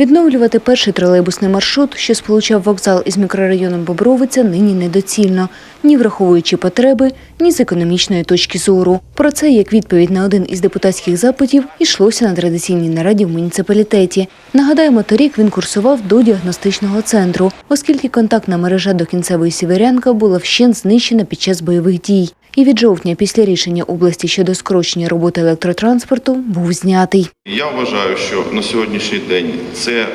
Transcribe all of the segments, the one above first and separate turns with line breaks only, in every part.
Відновлювати перший тролейбусний маршрут, що сполучав вокзал із мікрорайоном Бобровиця, нині недоцільно, ні враховуючи потреби, ні з економічної точки зору. Про це, як відповідь на один із депутатських запитів, йшлося на традиційній нараді в муніципалітеті. Нагадаємо, торік він курсував до діагностичного центру, оскільки контактна мережа до кінцевої сіверянка була вщент знищена під час бойових дій. І від жовтня, після рішення області щодо скорочення роботи електротранспорту, був знятий.
Я вважаю, що на сьогоднішній день це е,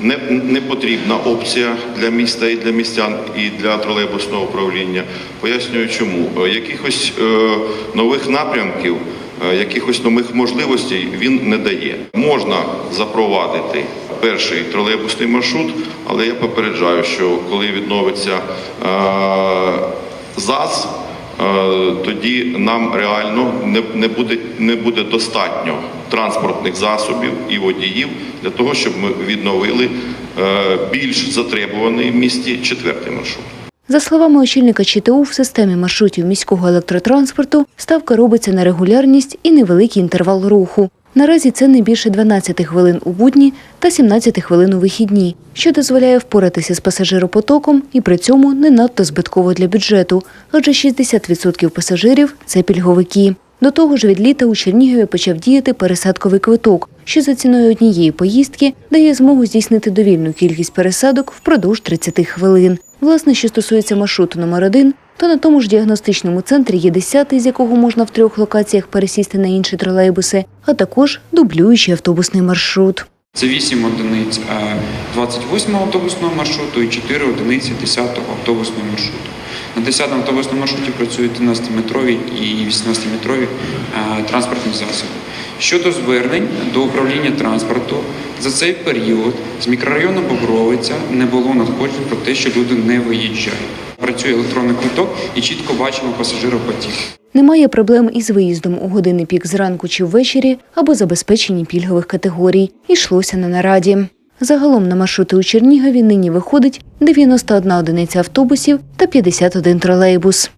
не, не потрібна опція для міста і для містян, і для тролейбусного управління. Пояснюю, чому Е, якихось е, нових напрямків, якихось нових можливостей він не дає. Можна запровадити перший тролейбусний маршрут, але я попереджаю, що коли відновиться ЗАЗ. Е, тоді нам реально не, буде, не буде достатньо транспортних засобів і водіїв для того, щоб ми відновили е, більш затребуваний в місті четвертий маршрут.
За словами очільника ЧТУ, в системі маршрутів міського електротранспорту ставка робиться на регулярність і невеликий інтервал руху. Наразі це не більше 12 хвилин у будні та 17 хвилин у вихідні, що дозволяє впоратися з пасажиропотоком і при цьому не надто збитково для бюджету, адже 60% пасажирів це пільговики. До того ж, від літа у Чернігові почав діяти пересадковий квиток, що за ціною однієї поїздки дає змогу здійснити довільну кількість пересадок впродовж 30 хвилин. Власне, що стосується маршруту номер 1 то на тому ж діагностичному центрі є 10-й, з якого можна в трьох локаціях пересісти на інші тролейбуси, а також дублюючий автобусний маршрут.
Це 8 одиниць е, 28-го автобусного маршруту і 4 одиниці 10-го автобусного маршруту. На 10-му автобусному маршруті працюють 13-метрові і 18-метрові е, транспортні засоби. Щодо звернень до управління транспорту, за цей період з мікрорайону Бобровиця не було надходжень про те, що люди не виїжджають. Працює електронний квиток і чітко бачимо пасажиропотік.
Немає проблем із виїздом у години пік зранку чи ввечері або забезпеченні пільгових категорій. Йшлося на нараді. Загалом на маршрути у Чернігові нині виходить 91 одиниця автобусів та 51 тролейбус.